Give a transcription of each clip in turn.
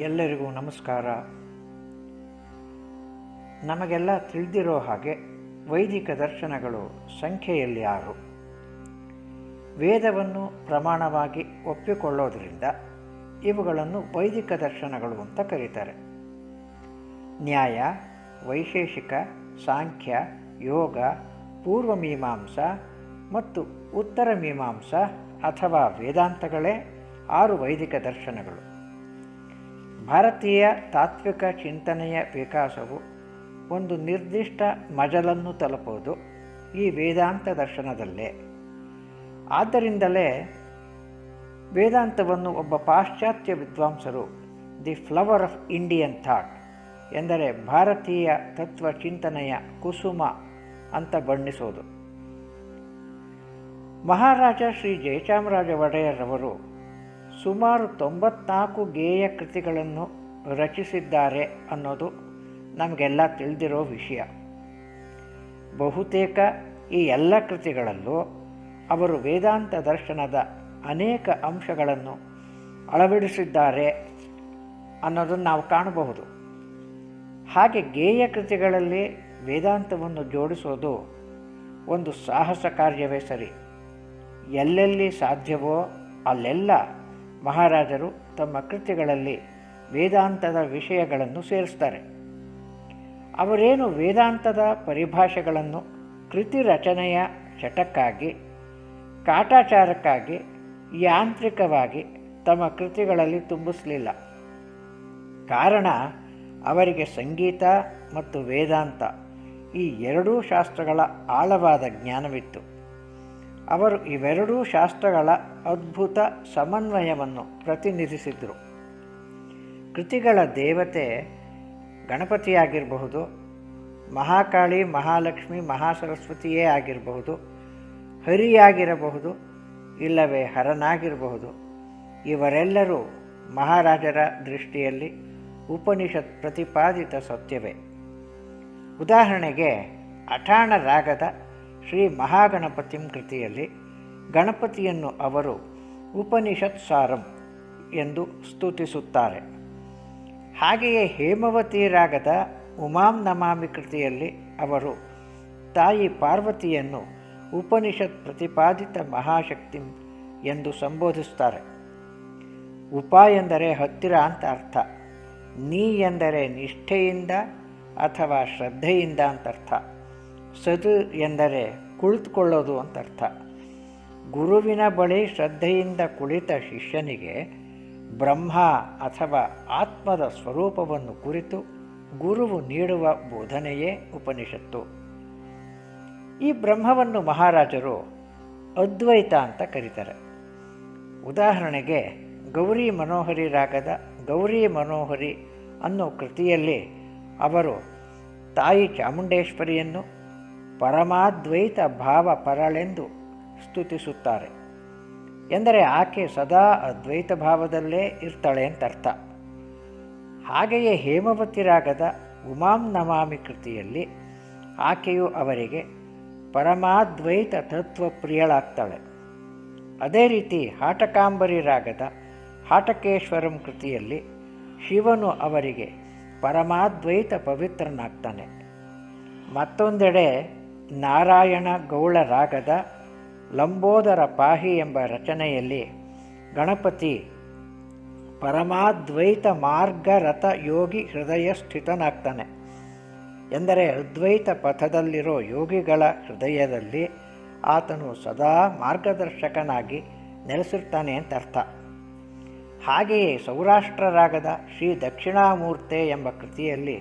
ಎಲ್ಲರಿಗೂ ನಮಸ್ಕಾರ. ನಮಗೆಲ್ಲ ತಿಳಿದಿರೋ ಹಾಗೆ ವೈದಿಕ ದರ್ಶನಗಳು ಸಂಖ್ಯೆಯಲ್ಲಿ ಆರು. ವೇದವನ್ನು ಪ್ರಮಾಣವಾಗಿ ಒಪ್ಪಿಕೊಳ್ಳೋದರಿಂದ ಇವುಗಳನ್ನು ವೈದಿಕ ದರ್ಶನಗಳು ಅಂತ ಕರೀತಾರೆ. ನ್ಯಾಯ, ವೈಶೇಷಿಕ, ಸಾಂಖ್ಯ, ಯೋಗ, ಪೂರ್ವ ಮೀಮಾಂಸ ಮತ್ತು ಉತ್ತರ ಮೀಮಾಂಸ ಅಥವಾ ವೇದಾಂತಗಳೇ ಆರು ವೈದಿಕ ದರ್ಶನಗಳು. ಭಾರತೀಯ ತಾತ್ವಿಕ ಚಿಂತನೆಯ ವಿಕಾಸವು ಒಂದು ನಿರ್ದಿಷ್ಟ ಮಜಲನ್ನು ತಲುಪುವುದು ಈ ವೇದಾಂತ ದರ್ಶನದಲ್ಲೇ. ಆದ್ದರಿಂದಲೇ ವೇದಾಂತವನ್ನು ಒಬ್ಬ ಪಾಶ್ಚಾತ್ಯ ವಿದ್ವಾಂಸರು the flower of Indian thought ಎಂದರೆ ಭಾರತೀಯ ತತ್ವ ಚಿಂತನೆಯ ಕುಸುಮ ಅಂತ ಬಣ್ಣಿಸೋದು. ಮಹಾರಾಜ ಶ್ರೀ ಜಯಚಾಮರಾಜ ಒಡೆಯರವರು ಸುಮಾರು ತೊಂಬತ್ನಾಲ್ಕು ಗೇಯ ಕೃತಿಗಳನ್ನು ರಚಿಸಿದ್ದಾರೆ ಅನ್ನೋದು ನಮಗೆಲ್ಲ ತಿಳಿದಿರೋ ವಿಷಯ. ಬಹುತೇಕ ಈ ಎಲ್ಲ ಕೃತಿಗಳಲ್ಲೂ ಅವರು ವೇದಾಂತ ದರ್ಶನದ ಅನೇಕ ಅಂಶಗಳನ್ನು ಅಳವಡಿಸಿದ್ದಾರೆ ಅನ್ನೋದನ್ನು ನಾವು ಕಾಣಬಹುದು. ಹಾಗೆ ಗೇಯ ಕೃತಿಗಳಲ್ಲಿ ವೇದಾಂತವನ್ನು ಜೋಡಿಸೋದು ಒಂದು ಸಾಹಸ ಕಾರ್ಯವೇ ಸರಿ. ಎಲ್ಲೆಲ್ಲಿ ಸಾಧ್ಯವೋ ಅಲ್ಲೆಲ್ಲ ಮಹಾರಾಜರು ತಮ್ಮ ಕೃತಿಗಳಲ್ಲಿ ವೇದಾಂತದ ವಿಷಯಗಳನ್ನು ಸೇರಿಸ್ತಾರೆ. ಅವರೇನು ವೇದಾಂತದ ಪರಿಭಾಷೆಗಳನ್ನು ಕೃತಿ ರಚನೆಯ ಚಟಕ್ಕಾಗಿ, ಕಾಟಾಚಾರಕ್ಕಾಗಿ, ಯಾಂತ್ರಿಕವಾಗಿ ತಮ್ಮ ಕೃತಿಗಳಲ್ಲಿ ತುಂಬಿಸಲಿಲ್ಲ. ಕಾರಣ ಅವರಿಗೆ ಸಂಗೀತ ಮತ್ತು ವೇದಾಂತ ಈ ಎರಡೂ ಶಾಸ್ತ್ರಗಳ ಆಳವಾದ ಜ್ಞಾನವಿತ್ತು. ಅವರು ಇವೆರಡೂ ಶಾಸ್ತ್ರಗಳ ಅದ್ಭುತ ಸಮನ್ವಯವನ್ನು ಪ್ರತಿನಿಧಿಸಿದರು. ಕೃತಿಗಳ ದೇವತೆ ಗಣಪತಿಯಾಗಿರಬಹುದು, ಮಹಾಕಾಳಿ, ಮಹಾಲಕ್ಷ್ಮಿ, ಮಹಾಸರಸ್ವತಿಯೇ ಆಗಿರಬಹುದು, ಹರಿಯಾಗಿರಬಹುದು, ಇಲ್ಲವೇ ಹರನಾಗಿರಬಹುದು. ಇವರೆಲ್ಲರೂ ಮಹಾರಾಜರ ದೃಷ್ಟಿಯಲ್ಲಿ ಉಪನಿಷತ್ ಪ್ರತಿಪಾದಿತ ಸತ್ಯವೇ. ಉದಾಹರಣೆಗೆ, ಅಠಾಣ ರಾಗದ ಶ್ರೀ ಮಹಾಗಣಪತಿಂ ಕೃತಿಯಲ್ಲಿ ಗಣಪತಿಯನ್ನು ಅವರು ಉಪನಿಷತ್ ಸಾರಂ ಎಂದು ಸ್ತುತಿಸುತ್ತಾರೆ. ಹಾಗೆಯೇ ಹೇಮವತಿ ರಾಗದ ಉಮಾಂ ನಮಾಮಿ ಕೃತಿಯಲ್ಲಿ ಅವರು ತಾಯಿ ಪಾರ್ವತಿಯನ್ನು ಉಪನಿಷತ್ ಪ್ರತಿಪಾದಿತ ಮಹಾಶಕ್ತಿ ಎಂದು ಸಂಬೋಧಿಸುತ್ತಾರೆ. ಉಪ ಎಂದರೆ ಹತ್ತಿರ ಅಂತ ಅರ್ಥ, ನೀ ಎಂದರೆ ನಿಷ್ಠೆಯಿಂದ ಅಥವಾ ಶ್ರದ್ಧೆಯಿಂದ ಅಂತ ಅರ್ಥ. ಸದು ಎಂದರೆ ಕುಳಿತುಕೊಳ್ಳೋದು ಅಂತ ಅರ್ಥ ಗುರುವಿನ ಬಳಿ ಶ್ರದ್ಧೆಯಿಂದ ಕುಳಿತ ಶಿಷ್ಯನಿಗೆ ಬ್ರಹ್ಮ ಅಥವಾ ಆತ್ಮದ ಸ್ವರೂಪವನ್ನು ಕುರಿತು ಗುರುವು ನೀಡುವ ಬೋಧನೆಯೇ ಉಪನಿಷತ್ತು. ಈ ಬ್ರಹ್ಮವನ್ನು ಮಹಾರಾಜರು ಅದ್ವೈತ ಅಂತ ಕರೀತಾರೆ. ಉದಾಹರಣೆಗೆ ಗೌರಿ ಮನೋಹರಿ ರಾಗದ ಗೌರಿ ಮನೋಹರಿ ಅನ್ನೋ ಕೃತಿಯಲ್ಲಿ ಅವರು ತಾಯಿ ಚಾಮುಂಡೇಶ್ವರಿಯನ್ನು ಪರಮಾದ್ವೈತ ಭಾವ ಪರಳೆಂದು ಸ್ತುತಿಸುತ್ತಾರೆ. ಎಂದರೆ ಆಕೆ ಸದಾ ಅದ್ವೈತ ಭಾವದಲ್ಲೇ ಇರ್ತಾಳೆ ಅಂತ ಅರ್ಥ ಹಾಗೆಯೇ ಹೇಮವತಿ ರಾಗದ ಉಮಾಂ ನಮಾಮಿ ಕೃತಿಯಲ್ಲಿ ಆಕೆಯು ಅವರಿಗೆ ಪರಮಾದ್ವೈತ ತತ್ವ ಪ್ರಿಯಳಾಗ್ತಾಳೆ ಅದೇ ರೀತಿ ಹಾಟಕಾಂಬರಿ ರಾಗದ ಹಾಟಕೇಶ್ವರಂ ಕೃತಿಯಲ್ಲಿ ಶಿವನು ಅವರಿಗೆ ಪರಮಾದ್ವೈತ ಪವಿತ್ರನಾಗ್ತಾನೆ ಮತ್ತೊಂದೆಡೆ ನಾರಾಯಣ ಗೌಳ ರಾಗದ ಲಂಬೋದರ ಪಾಹಿ ಎಂಬ ರಚನೆಯಲ್ಲಿ ಗಣಪತಿ ಪರಮಾದ್ವೈತ ಮಾರ್ಗರಥ ಯೋಗಿ ಹೃದಯ ಸ್ಥಿತನಾಗ್ತಾನೆ ಎಂದರೆ ಅದ್ವೈತ ಪಥದಲ್ಲಿರೋ ಯೋಗಿಗಳ ಹೃದಯದಲ್ಲಿ ಆತನು ಸದಾ ಮಾರ್ಗದರ್ಶಕನಾಗಿ ನೆಲೆಸಿರ್ತಾನೆ ಅಂತ ಅರ್ಥ. ಹಾಗೆಯೇ ಸೌರಾಷ್ಟ್ರ ರಾಗದ ಶ್ರೀ ದಕ್ಷಿಣಾಮೂರ್ತೆ ಎಂಬ ಕೃತಿಯಲ್ಲಿ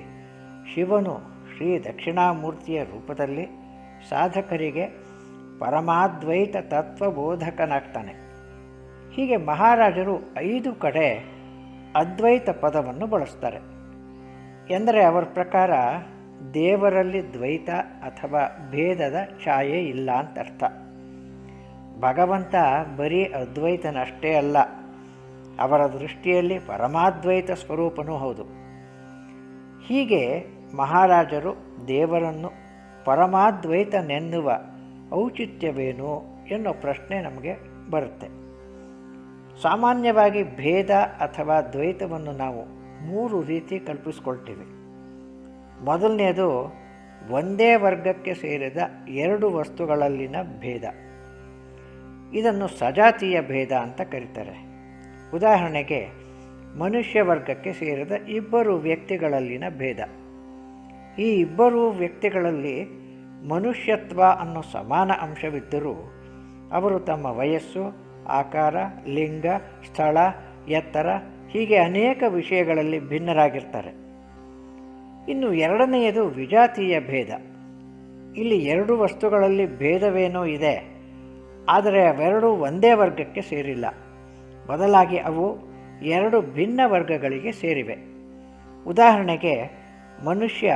ಶಿವನು ಶ್ರೀ ದಕ್ಷಿಣಾಮೂರ್ತಿಯ ರೂಪದಲ್ಲಿ ಸಾಧಕರಿಗೆ ಪರಮಾದ್ವೈತ ತತ್ವಬೋಧಕನಾಗ್ತಾನೆ. ಹೀಗೆ ಮಹಾರಾಜರು ಐದು ಕಡೆ ಅದ್ವೈತ ಪದವನ್ನು ಬಳಸ್ತಾರೆ. ಎಂದರೆ ಅವರ ಪ್ರಕಾರ ದೇವರಲ್ಲಿ ದ್ವೈತ ಅಥವಾ ಭೇದದ ಛಾಯೆ ಇಲ್ಲ ಅಂತ ಅರ್ಥ ಭಗವಂತ ಬರೀ ಅದ್ವೈತನಷ್ಟೇ ಅಲ್ಲ, ಅವರ ದೃಷ್ಟಿಯಲ್ಲಿ ಪರಮಾದ್ವೈತ ಸ್ವರೂಪನೂ ಹೌದು. ಹೀಗೆ ಮಹಾರಾಜರು ದೇವರನ್ನು ಪರಮಾದ್ವೈತನೆನ್ನುವ ಔಚಿತ್ಯವೇನು ಎನ್ನೋ ಪ್ರಶ್ನೆ ನಮಗೆ ಬರುತ್ತೆ. ಸಾಮಾನ್ಯವಾಗಿ ಭೇದ ಅಥವಾ ದ್ವೈತವನ್ನು ನಾವು ಮೂರು ರೀತಿ ಕಲ್ಪಿಸ್ಕೊಳ್ತೀವಿ. ಮೊದಲನೆಯದು ಒಂದೇ ವರ್ಗಕ್ಕೆ ಸೇರಿದ ಎರಡು ವಸ್ತುಗಳಲ್ಲಿನ ಭೇದ. ಇದನ್ನು ಸಜಾತಿಯ ಭೇದ ಅಂತ ಕರೀತಾರೆ. ಉದಾಹರಣೆಗೆ ಮನುಷ್ಯ ವರ್ಗಕ್ಕೆ ಸೇರಿದ ಇಬ್ಬರು ವ್ಯಕ್ತಿಗಳಲ್ಲಿನ ಭೇದ. ಈ ಇಬ್ಬರು ವ್ಯಕ್ತಿಗಳಲ್ಲಿ ಮನುಷ್ಯತ್ವ ಅನ್ನೋ ಸಮಾನ ಅಂಶವಿದ್ದರೂ ಅವರು ತಮ್ಮ ವಯಸ್ಸು, ಆಕಾರ, ಲಿಂಗ, ಸ್ಥಳ, ಎತ್ತರ ಹೀಗೆ ಅನೇಕ ವಿಷಯಗಳಲ್ಲಿ ಭಿನ್ನರಾಗಿರ್ತಾರೆ. ಇನ್ನು ಎರಡನೆಯದು ವಿಜಾತೀಯ ಭೇದ. ಇಲ್ಲಿ ಎರಡು ವಸ್ತುಗಳಲ್ಲಿ ಭೇದವೇನೋ ಇದೆ, ಆದರೆ ಅವೆರಡೂ ಒಂದೇ ವರ್ಗಕ್ಕೆ ಸೇರಿಲ್ಲ. ಬದಲಾಗಿ ಅವು ಎರಡು ಭಿನ್ನ ವರ್ಗಗಳಿಗೆ ಸೇರಿವೆ. ಉದಾಹರಣೆಗೆ ಮನುಷ್ಯ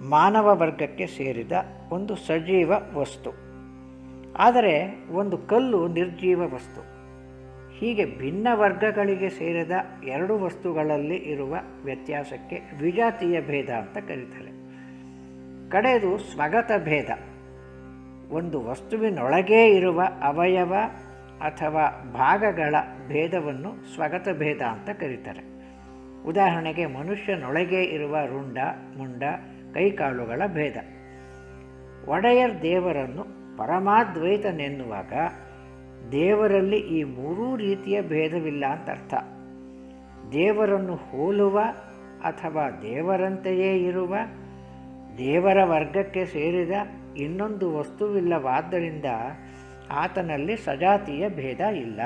ಮಾನವ ವರ್ಗಕ್ಕೆ ಸೇರಿದ ಒಂದು ಸಜೀವ ವಸ್ತು. ಆದರೆ ಒಂದು ಕಲ್ಲು ನಿರ್ಜೀವ ವಸ್ತು. ಹೀಗೆ ಭಿನ್ನ ವರ್ಗಗಳಿಗೆ ಸೇರಿದ ಎರಡು ವಸ್ತುಗಳಲ್ಲಿ ಇರುವ ವ್ಯತ್ಯಾಸಕ್ಕೆ ವಿಜಾತೀಯ ಭೇದ ಅಂತ ಕರೀತಾರೆ. ಕಡೆಯದು ಸ್ವಗತ ಭೇದ. ಒಂದು ವಸ್ತುವಿನೊಳಗೇ ಇರುವ ಅವಯವ ಅಥವಾ ಭಾಗಗಳ ಭೇದವನ್ನು ಸ್ವಗತ ಭೇದ ಅಂತ ಕರೀತಾರೆ. ಉದಾಹರಣೆಗೆ ಮನುಷ್ಯನೊಳಗೆ ಇರುವ ರುಂಡ, ಮುಂಡ ಕೈಕಾಲುಗಳ ಭೇದ. ಒಡೆಯರ್ ದೇವರನ್ನು ಪರಮಾದ್ವೈತನೆನ್ನುವಾಗ ದೇವರಲ್ಲಿ ಈ ಮೂರೂ ರೀತಿಯ ಭೇದವಿಲ್ಲ ಅಂತ ಅರ್ಥ ದೇವರನ್ನು ಹೋಲುವ ಅಥವಾ ದೇವರಂತೆಯೇ ಇರುವ, ದೇವರ ವರ್ಗಕ್ಕೆ ಸೇರಿದ ಇನ್ನೊಂದು ವಸ್ತುವಿಲ್ಲವಾದ್ದರಿಂದ ಆತನಲ್ಲಿ ಸಜಾತಿಯ ಭೇದ ಇಲ್ಲ.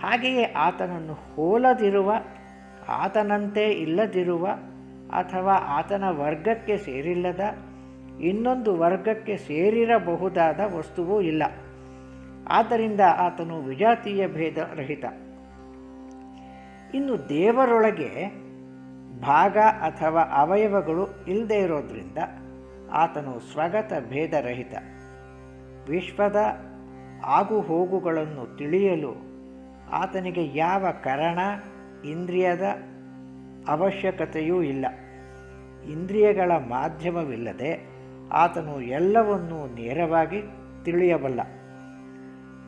ಹಾಗೆಯೇ ಆತನನ್ನು ಹೋಲದಿರುವ, ಆತನಂತೆ ಇಲ್ಲದಿರುವ ಅಥವಾ ಆತನ ವರ್ಗಕ್ಕೆ ಸೇರಿಲ್ಲದ ಇನ್ನೊಂದು ವರ್ಗಕ್ಕೆ ಸೇರಿರಬಹುದಾದ ವಸ್ತುವೂ ಇಲ್ಲ. ಆದ್ದರಿಂದ ಆತನು ವಿಜಾತೀಯ ಭೇದ ರಹಿತ. ಇನ್ನು ದೇವರೊಳಗೆ ಭಾಗ ಅಥವಾ ಅವಯವಗಳು ಇಲ್ಲದೆ ಇರೋದ್ರಿಂದ ಆತನು ಸ್ವಗತ ಭೇದರಹಿತ ವಿಶ್ವದ ಆಗುಹೋಗುಗಳನ್ನು ತಿಳಿಯಲು ಆತನಿಗೆ ಯಾವ ಕರಣ, ಇಂದ್ರಿಯದ ಅವಶ್ಯಕತೆಯೂ ಇಲ್ಲ. ಇಂದ್ರಿಯಗಳ ಮಾಧ್ಯಮವಿಲ್ಲದೆ ಆತನು ಎಲ್ಲವನ್ನೂ ನೇರವಾಗಿ ತಿಳಿಯಬಲ್ಲ.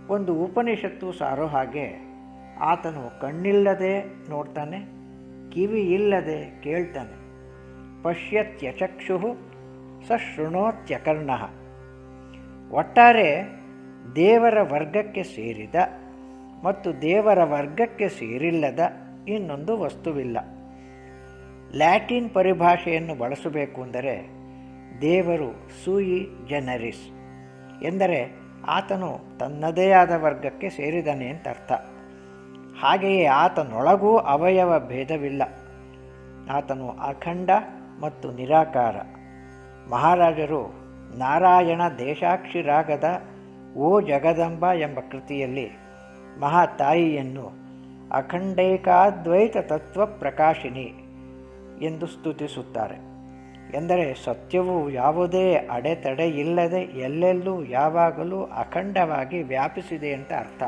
ಒಂದು ಉಪನಿಷತ್ತು ಸಾರೋ ಹಾಗೆ ಆತನು ಕಣ್ಣಿಲ್ಲದೆ ನೋಡ್ತಾನೆ, ಕಿವಿ ಇಲ್ಲದೆ ಕೇಳ್ತಾನೆ. ಪಶ್ಯತ್ಯಚಕ್ಷು ಸ ಶೃಣೋತ್ಯಕರ್ಣ ಒಟ್ಟಾರೆ ದೇವರ ವರ್ಗಕ್ಕೆ ಸೇರಿದ ಮತ್ತು ದೇವರ ವರ್ಗಕ್ಕೆ ಸೇರಿಲ್ಲದ ಇನ್ನೊಂದು ವಸ್ತುವಿಲ್ಲ. ಲ್ಯಾಟಿನ್ ಪರಿಭಾಷೆಯನ್ನು ಬಳಸಬೇಕು ಅಂದರೆ ದೇವರು ಸೂಯಿ ಜನರಿಸ್ ಎಂದರೆ ಆತನು ತನ್ನದೇ ಆದ ವರ್ಗಕ್ಕೆ ಸೇರಿದನೆ ಅಂತ ಅರ್ಥ. ಹಾಗೆಯೇ ಆತನೊಳಗೂ ಅವಯವ ಭೇದವಿಲ್ಲ. ಆತನು ಅಖಂಡ ಮತ್ತು ನಿರಾಕಾರ. ಮಹಾರಾಜರು ನಾರಾಯಣ ದೇಶಾಕ್ಷಿರಾಗದ ಓ ಜಗದಂಬ ಎಂಬ ಕೃತಿಯಲ್ಲಿ ಮಹಾತಾಯಿಯನ್ನು ಅಖಂಡೈಕಾದ್ವೈತ ತತ್ವ ಪ್ರಕಾಶಿನಿ ಎಂದು ಸ್ತುತಿಸುತ್ತಾರೆ. ಎಂದರೆ ಸತ್ಯವು ಯಾವುದೇ ಅಡೆತಡೆ ಇಲ್ಲದೆ ಎಲ್ಲೆಲ್ಲೂ ಯಾವಾಗಲೂ ಅಖಂಡವಾಗಿ ವ್ಯಾಪಿಸಿದೆ ಅಂತ ಅರ್ಥ.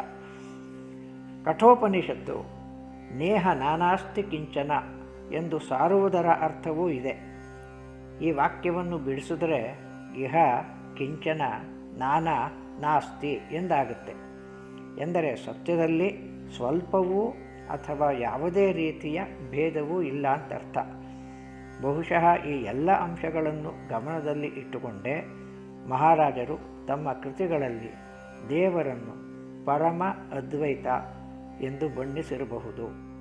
ಕಠೋಪನಿಷತ್ತು, ನೇಹ ನಾನಾಸ್ತಿ ಕಿಂಚನ ಎಂದು ಸಾರುವುದರ ಅರ್ಥವೂ ಇದೆ. ಈ ವಾಕ್ಯವನ್ನು ಬಿಡಿಸಿದ್ರೆ ಇಹ ಕಿಂಚನ ನಾನಾ ನಾಸ್ತಿ ಎಂದಾಗುತ್ತೆ. ಎಂದರೆ ಸತ್ಯದಲ್ಲಿ ಸ್ವಲ್ಪವೂ ಅಥವಾ ಯಾವುದೇ ರೀತಿಯ ಭೇದವೂ ಇಲ್ಲ ಅಂತ ಅರ್ಥ. ಬಹುಶಃ ಈ ಎಲ್ಲ ಅಂಶಗಳನ್ನು ಗಮನದಲ್ಲಿ ಇಟ್ಟುಕೊಂಡೇ ಮಹಾರಾಜರು ತಮ್ಮ ಕೃತಿಗಳಲ್ಲಿ ದೇವರನ್ನು ಪರಮ ಅದ್ವೈತ ಎಂದು ಬಣ್ಣಿಸಿರಬಹುದು.